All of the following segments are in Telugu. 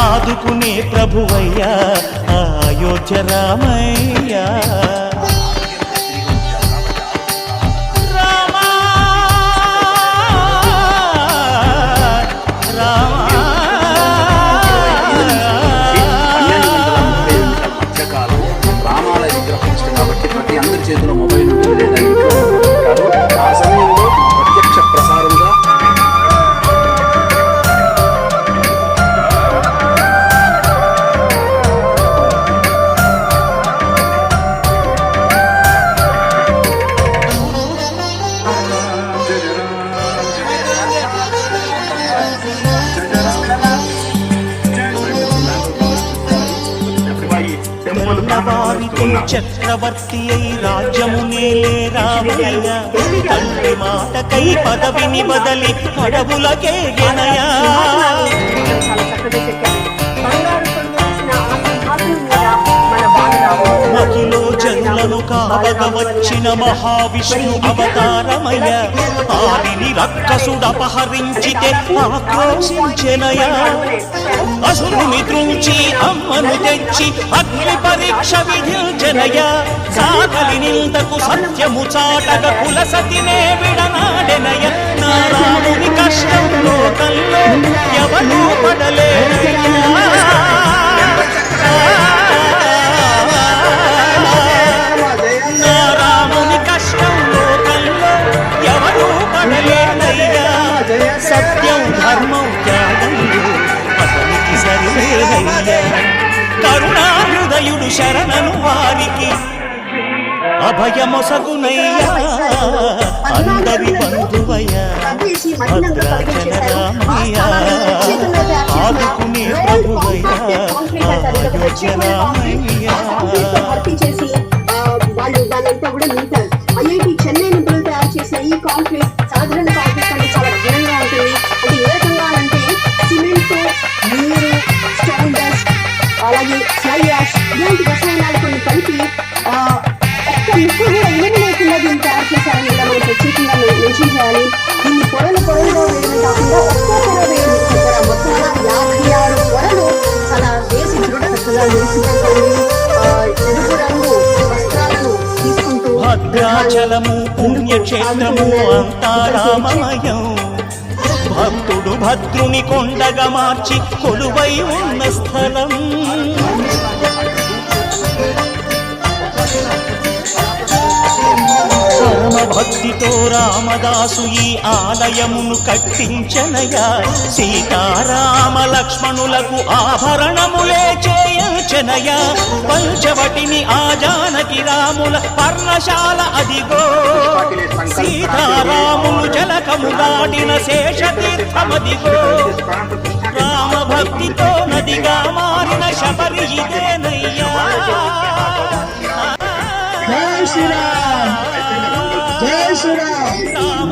ఆదుకునే ప్రభువయ్యా అయోధ్య రామయ్యా. రామాలయ విగ్రహం కాబట్టి ప్రతి అందరి చేతిలో మొబైల్ ఉంటుంది తెల్లవారితే చక్రవర్తి అయి రాజ్యము నేలే రామయ్య తండ్రి మాటకై పదవిని బదలి అడవులకే గెనయా జనులను కావగ మహావిష్ణు అవతారమయ. ఆదిని రక్కసుడపహరించితే ఆక్రోశించెనయా. అసురుని త్రుంచి అమ్మను తెచ్చి అగ్ని పరీక్ష విధించనయ. సాగలి నిందకు సత్యము చాటగ కులసతినే విడనాడెనయ. నారాముని కష్టం లోకంలో ఎవరూ పడలేనయ్యా శరణయుడు శరణను వారికి. అభయమొసగునయ్యా అందరి బంధువయ్యా చేసి భద్రాచల ఆదుకునే ప్రభువయ్యా వాళ్ళు దానంతా కూడా నింపారు ఐఐటి ఇలాంటి రసాయనాలు కొన్ని కలిపి ఆ, ఒక్క ముక్క కూడా ఏమి లేకుండా దీన్ని తయారు చేశారని ఇలా మనం ప్రత్యేకంగా మెన్షన్ చేయాలి. దీన్ని పొరలు పొరలుగా వేయడం కాకుండా ఒక్కో పొర వేయడం దగ్గర మొత్తంగా యాభై ఆరు పొరలు చాలా వేసి దృఢకట్టుగా వేసినటువంటి ఆ, ఎరుపు రంగు వస్త్రాలను తీసుకుంటూ భద్రాచలము పుణ్యక్షేత్రము అంతా రామమయం భక్తుడు భద్రుని కొండగా మార్చి కొలువై ఉన్న స్థలం. భక్తితో రామదాసు ఈ ఆలయమును కట్టించనయా? సీతారామ లక్ష్మణులకు ఆభరణములే చేయించనయా? పంచవటిని ఆ జానకి రాముల పర్ణశాల అదిగో. సీతారాములు జలకము దాటిన శేషతీర్థమదిగో. రామ భక్తితో నదిగా మారిన శబరి ఇదేనయ్యా?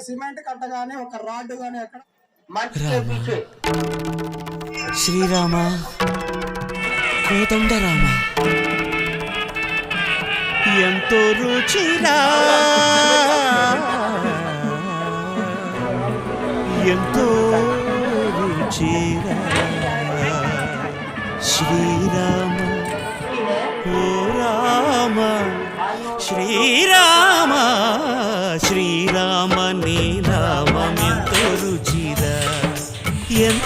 సిమెంట్ కట్ట గానీ ఒక రాడ్ గానీ ఎక్కడ? శ్రీరామ. కోదండ రామ ఎంతో రుచిరా. ఎంతో రుచిరా. శ్రీరామ. ఓ రామ. శ్రీరామ. శ్రీరామ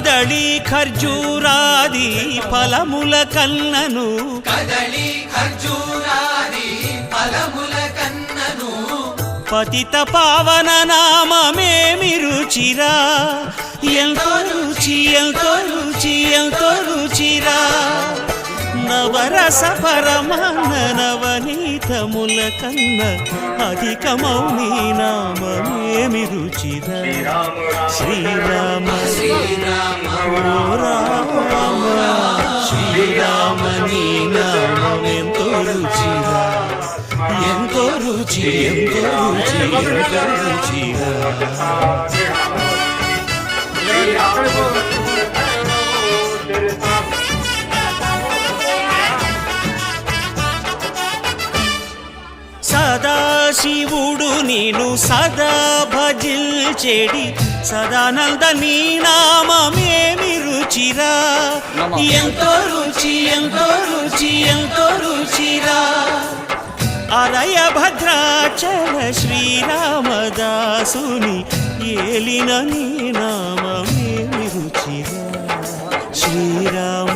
కదళి ఖర్జూరాది ఫలముల కన్నను. కదలి ఖర్జూరాది ఫలముల కన్నను. పతిత పావన నామమేమి రుచిరా ఎంతో రుచి ఎంతో రుచి ఎంతో రుచిరా. నవరస పరమాన్న నవనీతముల కన్న అధికమౌ నీ నామేమి రుచిద? శ్రీరామ. శ్రీరామ రామ శ్రీరామ నీ నామం ఎంతో రుచిరా ఎంతో రుచి ఎంతో రుచి ఎంతో రుచిరా సదాశివుడు నేను సదా భజిల్చెడి సదానంద నీ నామమేమి రుచిరా ఎంతో రుచి ఎంతో రుచి ఎంతో రుచిరా. అలయ భద్రాచల శ్రీరామదాసుని ఏలిన నీ నామమేమి రుచిరా శ్రీరామ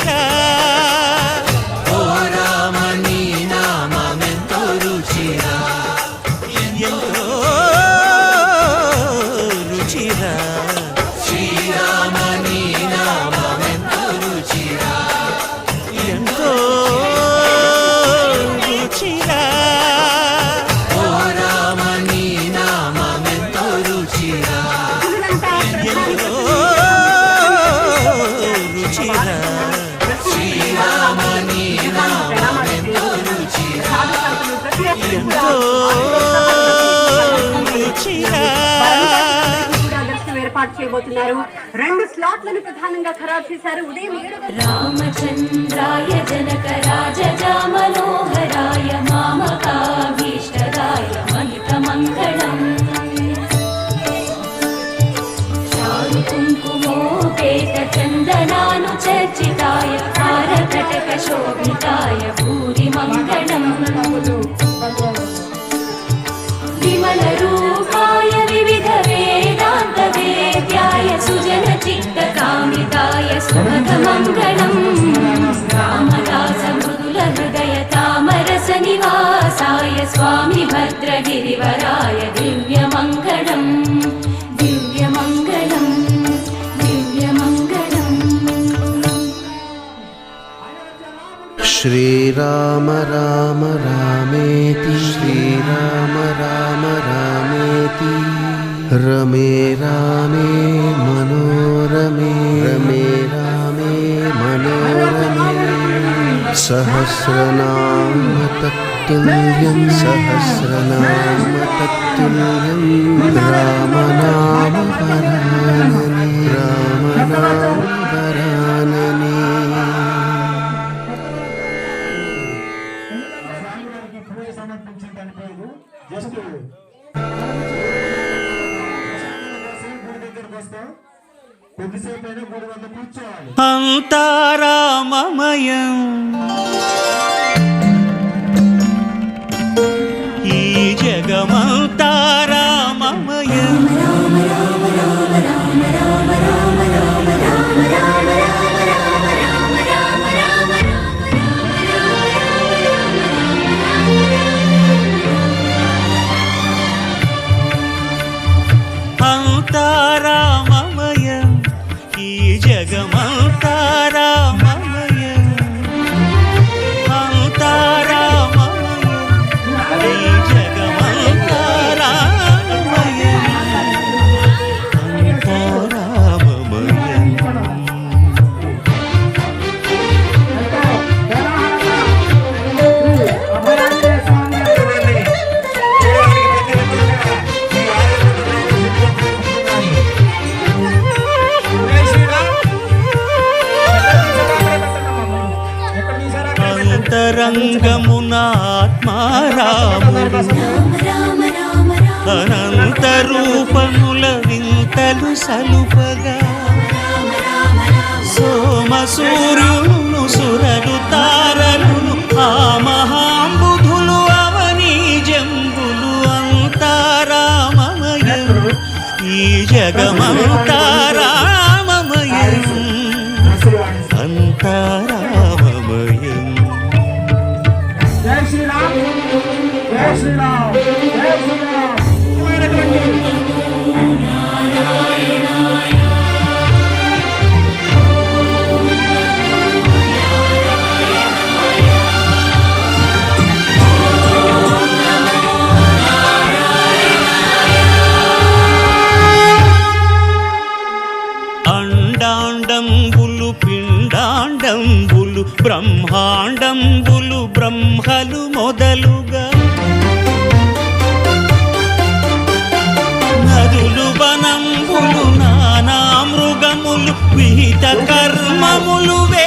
రుచిరా చేయబోతున్నారు. రెండు స్లాట్లను ప్రధానంగా ఖరారు చేశారు. ఉదయం రామచంద్రాయ జనక రాజ జనకరాజజా మనోహరాయ మామకాభీష్టదాయ य दिव्यमङ्गलम् श्रीराम राम रामेति श्रीराम राम रामेति। रमे रामे मनोरमे रमे रामे मनोरमे सहस्रनाम सहस्रनाम्भत तत्तुल्यं सहस्रनाम तत्तुल्यं रामनाम वरानने रामनाम वरानने స్వామివారికి పూజ వింతలు సలుపగా సోమ సూర్యును సురలు తారలు ఆ మహాంబుధులు అవని జంబులు అంతారామమయం ఈ జగమంతారామమయం ఆశీర్వాదిస్తాను. అంతారామమయం జై శ్రీరామ్ జై శ్రీరామ్ జై శ్రీరామ్. అండాండంబులు పిండాండంబులు బ్రహ్మాండంబులు బ్రహ్మలు మొదలుగా వనంబులు నానా మృగములు విహిత కర్మములు వే